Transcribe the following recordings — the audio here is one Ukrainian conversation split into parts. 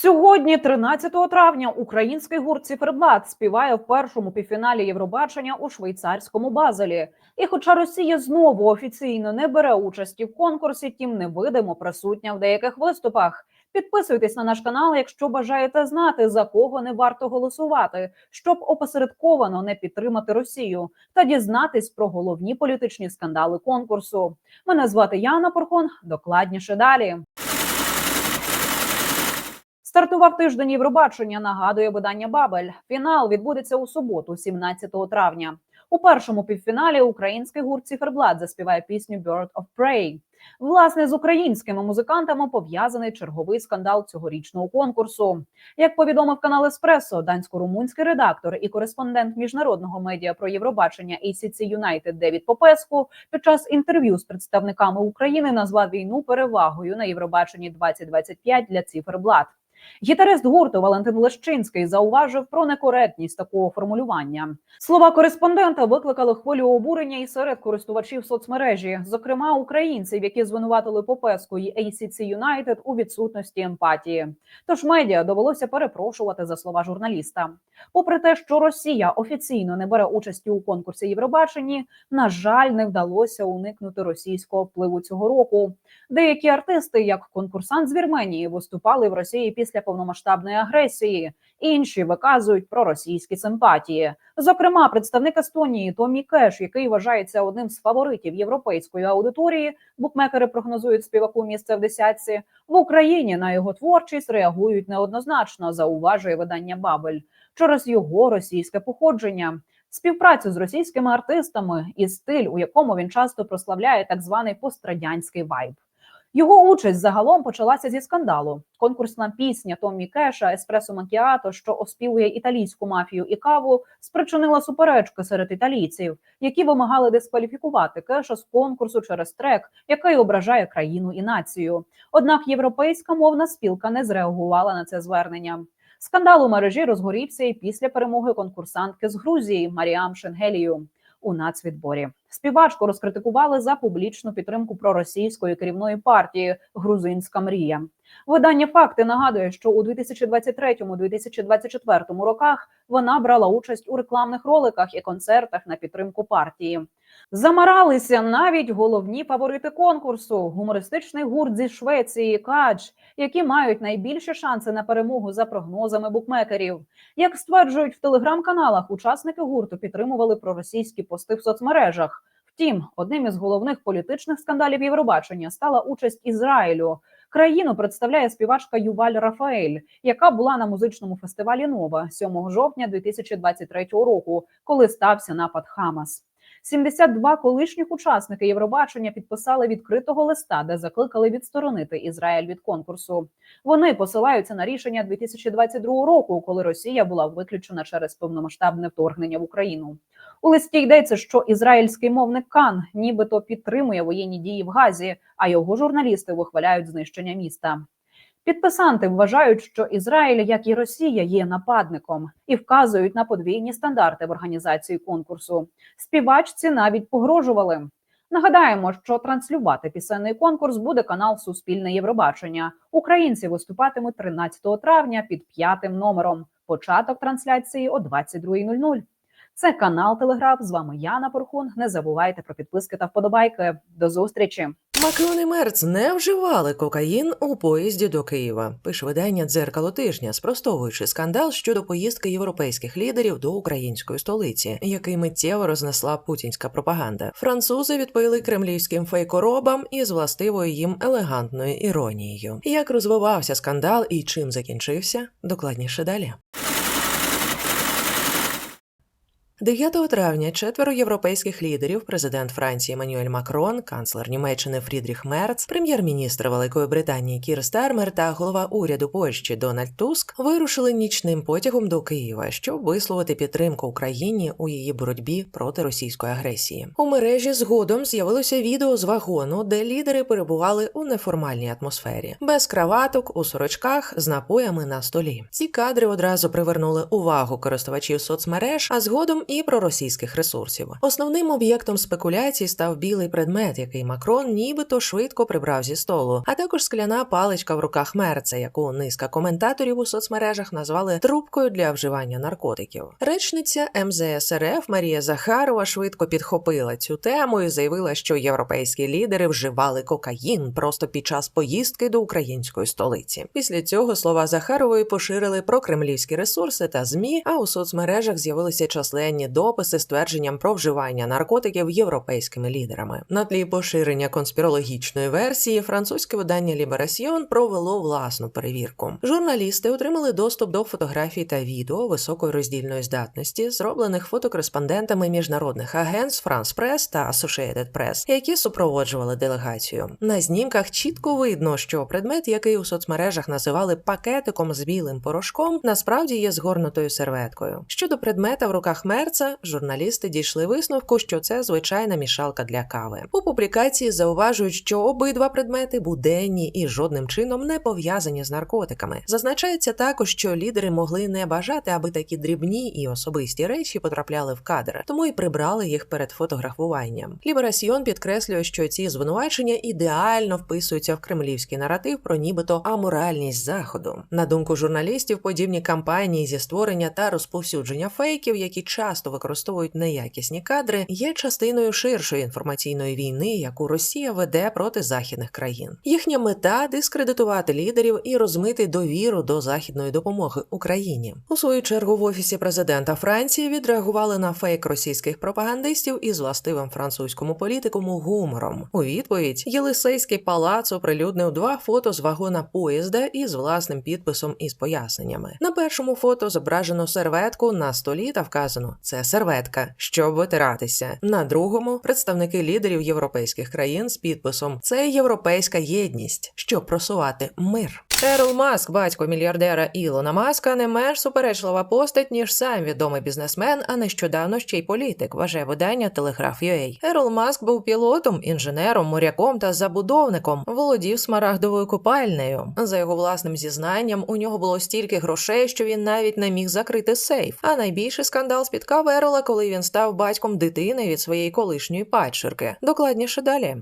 Сьогодні, 13 травня, український гурт Циферблат співає в першому півфіналі Євробачення у швейцарському Базелі. І хоча Росія знову офіційно не бере участі в конкурсі, тім невидимо присутня в деяких виступах. Підписуйтесь на наш канал, якщо бажаєте знати, за кого не варто голосувати, щоб опосередковано не підтримати Росію та дізнатись про головні політичні скандали конкурсу. Мене звати Яна Порхон. Докладніше далі. Стартував тиждень Євробачення. Нагадує видання Бабель. Фінал відбудеться у суботу, 17 травня. У першому півфіналі український гурт Циферблат заспіває пісню «Bird of Prey». Власне, з українськими музикантами пов'язаний черговий скандал цьогорічного конкурсу. Як повідомив канал Еспресо, дансько-румунський редактор і кореспондент міжнародного медіа про Євробачення ACC United Девід Попеску під час інтерв'ю з представниками України назвав війну перевагою на Євробаченні 2025 для Циферблат. Гітарист гурту Валентин Лещинський зауважив про некоректність такого формулювання. Слова кореспондента викликали хвилю обурення і серед користувачів соцмережі, зокрема українців, які звинуватили Попеску і ACC United у відсутності емпатії. Тож медіа довелося перепрошувати за слова журналіста. Попри те, що Росія офіційно не бере участі у конкурсі Євробаченні, на жаль, не вдалося уникнути російського впливу цього року. Деякі артисти, як конкурсант з Вірменії, виступали в Росії після повномасштабної агресії. Інші виказують проросійські симпатії. Зокрема, представник Естонії Томі Кеш, який вважається одним з фаворитів європейської аудиторії. Букмекери прогнозують співаку місце в десятці в Україні. На його творчість реагують неоднозначно. Зауважує видання Бабель через його російське походження. Співпрацю з російськими артистами і стиль, у якому він часто прославляє так званий пострадянський вайб. Його участь загалом почалася зі скандалу. Конкурсна пісня Томмі Кеша Еспресо Макіато, що оспівує італійську мафію і каву, спричинила суперечки серед італійців, які вимагали дискваліфікувати Кеша з конкурсу через трек, який ображає країну і націю. Однак європейська мовна спілка не зреагувала на це звернення. Скандал у мережі розгорівся і після перемоги конкурсантки з Грузії Маріам Шенгелію у нацвідборі. Співачку розкритикували за публічну підтримку проросійської керівної партії Грузинська мрія. Видання факти нагадує, що у 2023-2024 роках вона брала участь у рекламних роликах і концертах на підтримку партії. Замаралися навіть головні фаворити конкурсу гумористичний гурт зі Швеції Кадж, які мають найбільші шанси на перемогу за прогнозами букмекерів. Як стверджують в телеграм-каналах, учасники гурту підтримували проросійські пости в соцмережах. Втім, одним із головних політичних скандалів Євробачення стала участь Ізраїлю. Країну представляє співачка Юваль Рафаель, яка була на музичному фестивалі Нова 7 жовтня 2023 року, коли стався напад Хамас. 72 колишніх учасники Євробачення підписали відкритого листа, де закликали відсторонити Ізраїль від конкурсу. Вони посилаються на рішення 2022 року, коли Росія була виключена через повномасштабне вторгнення в Україну. У листі йдеться, що ізраїльський мовник Кан нібито підтримує воєнні дії в Газі, а його журналісти вихваляють знищення міста. Підписанти вважають, що Ізраїль, як і Росія, є нападником і вказують на подвійні стандарти в організації конкурсу. Співачці навіть погрожували. Нагадаємо, що транслювати пісенний конкурс буде канал Суспільне Євробачення. Українці виступатимуть 13 травня під п'ятим номером. Початок трансляції о 22.00. Це канал Телеграф. З вами Яна Порхун. Не забувайте про підписки та вподобайки. До зустрічі. Макрон і Мерц не вживали кокаїн у поїзді до Києва. Пише видання дзеркало тижня, спростовуючи скандал щодо поїздки європейських лідерів до української столиці, який миттєво рознесла путінська пропаганда. Французи відповіли кремлівським фейкоробам із властивою їм елегантною іронією. Як розвивався скандал і чим закінчився, докладніше далі. 9 травня четверо європейських лідерів, президент Франції Еммануель Макрон, канцлер Німеччини Фрідріх Мерц, прем'єр-міністр Великої Британії Кір Стармер та голова уряду Польщі Дональд Туск вирушили нічним потягом до Києва, щоб висловити підтримку Україні у її боротьбі проти російської агресії. У мережі згодом з'явилося відео з вагону, де лідери перебували у неформальній атмосфері, без краваток, у сорочках з напоями на столі. Ці кадри одразу привернули увагу користувачів соцмереж, а згодом і проросійських ресурсів. Основним об'єктом спекуляцій став білий предмет, який Макрон нібито швидко прибрав зі столу, а також скляна паличка в руках мерца, яку низка коментаторів у соцмережах назвали трубкою для вживання наркотиків. Речниця МЗС РФ Марія Захарова швидко підхопила цю тему і заявила, що європейські лідери вживали кокаїн просто під час поїздки до української столиці. Після цього слова Захарової поширили про кремлівські ресурси та змі. А у соцмережах з'явилися численні дописи з твердженням про вживання наркотиків європейськими лідерами. На тлі поширення конспірологічної версії французьке видання Ліберасьйон провело власну перевірку. Журналісти отримали доступ до фотографій та відео високої роздільної здатності, зроблених фотокореспондентами міжнародних агентств France Press та Associated Press, які супроводжували делегацію. На знімках чітко видно, що предмет, який у соцмережах називали пакетиком з білим порошком, насправді є згорнутою серветкою. Щодо предмета в руках мерца, журналісти дійшли висновку, що це звичайна мішалка для кави. У публікації зауважують, що обидва предмети буденні і жодним чином не пов'язані з наркотиками. Зазначається також, що лідери могли не бажати, аби такі дрібні і особисті речі потрапляли в кадр, тому і прибрали їх перед фотографуванням. Ліберасьйон підкреслює, що ці звинувачення ідеально вписуються в кремлівський наратив про нібито аморальність заходу. На думку журналістів, подібні кампанії зі створення та розповсюдження фейків, які часто використовують неякісні кадри, є частиною ширшої інформаційної війни, яку Росія веде проти західних країн. Їхня мета дискредитувати лідерів і розмити довіру до західної допомоги Україні. У свою чергу в офісі президента Франції відреагували на фейк російських пропагандистів із властивим французькому політикуму гумором. У відповідь Єлисейський палац оприлюднив два фото з вагона поїзда із власним підписом із поясненнями. На першому фото зображено серветку на столі та вказано це серветка, щоб витиратися. На другому представники лідерів європейських країн з підписом Це європейська єдність, щоб просувати мир. Ерл Маск, батько мільярдера Ілона Маска, не менш суперечлива постать, ніж сам відомий бізнесмен, а нещодавно ще й політик, вважає видання Telegraph.ua. Ерл Маск був пілотом, інженером, моряком та забудовником, володів смарагдовою копальнею. За його власним зізнанням, у нього було стільки грошей, що він навіть не міг закрити сейф. А найбільший скандал спіткав Ерла, коли він став батьком дитини від своєї колишньої падчерки. Докладніше далі.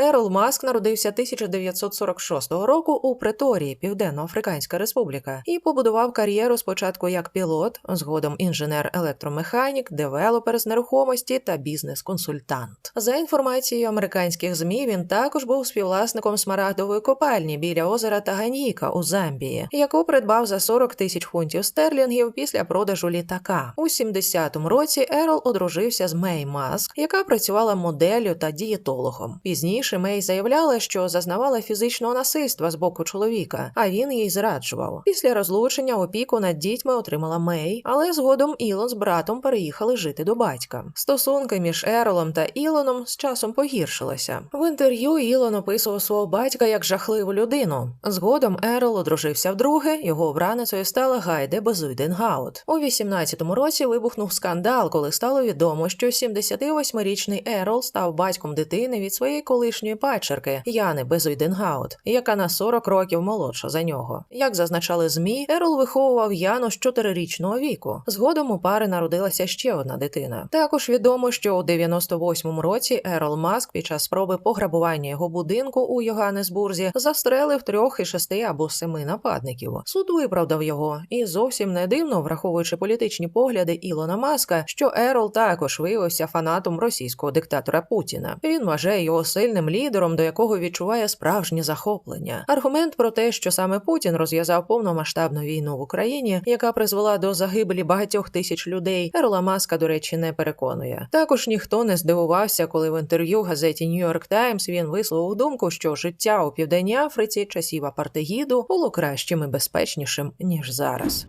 Ерл Маск народився 1946 року у Преторії, Південно-Африканська Республіка, і побудував кар'єру спочатку як пілот, згодом інженер-електромеханік, девелопер з нерухомості та бізнес-консультант. За інформацією американських змі, він також був співвласником смарагдової копальні біля озера Таганьїка у Замбії, яку придбав за 40 тисяч фунтів стерлінгів після продажу літака. У 70-му році Ерл одружився з Мей Маск, яка працювала моделлю та дієтологом. Пізніше Мей заявляла, що зазнавала фізичного насильства з боку чоловіка, а він їй зраджував. Після розлучення опіку над дітьми отримала Мей, але згодом Ілон з братом переїхали жити до батька. Стосунки між Ерлом та Ілоном з часом погіршилися. В інтерв'ю Ілон описував свого батька як жахливу людину. Згодом Ерл одружився вдруге. Його обраницею стала Гайде Безуйденгаут. У 18-му році вибухнув скандал, коли стало відомо, що 78-річний Ерл став батьком дитини від своєї колишньої падчерки Яни Безуйденгаут, яка на 40 років молодша за нього. Як зазначали змі, Ерл виховував Яну з 4-річного віку. Згодом у пари народилася ще одна дитина. Також відомо, що у 98-му році Ерл Маск під час спроби пограбування його будинку у Йоганнесбурзі застрелив трьох із шести або семи нападників. Суд виправдав його, і зовсім не дивно, враховуючи політичні погляди Ілона Маска, що Ерл також виявився фанатом російського диктатора Путіна. Він вважає його сильним лідером, до якого відчуває справжнє захоплення. Аргумент про те, що саме Путін розв'язав повномасштабну війну в Україні, яка призвела до загибелі багатьох тисяч людей, Ерла Маска, до речі, не переконує. Також ніхто не здивувався, коли в інтерв'ю газеті York Times він висловив думку, що життя у південній Африці часів апартеїду було кращим і безпечнішим ніж зараз.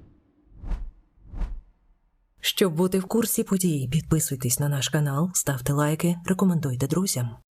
Щоб бути в курсі подій, підписуйтесь на наш канал, ставте лайки, рекомендуйте друзям.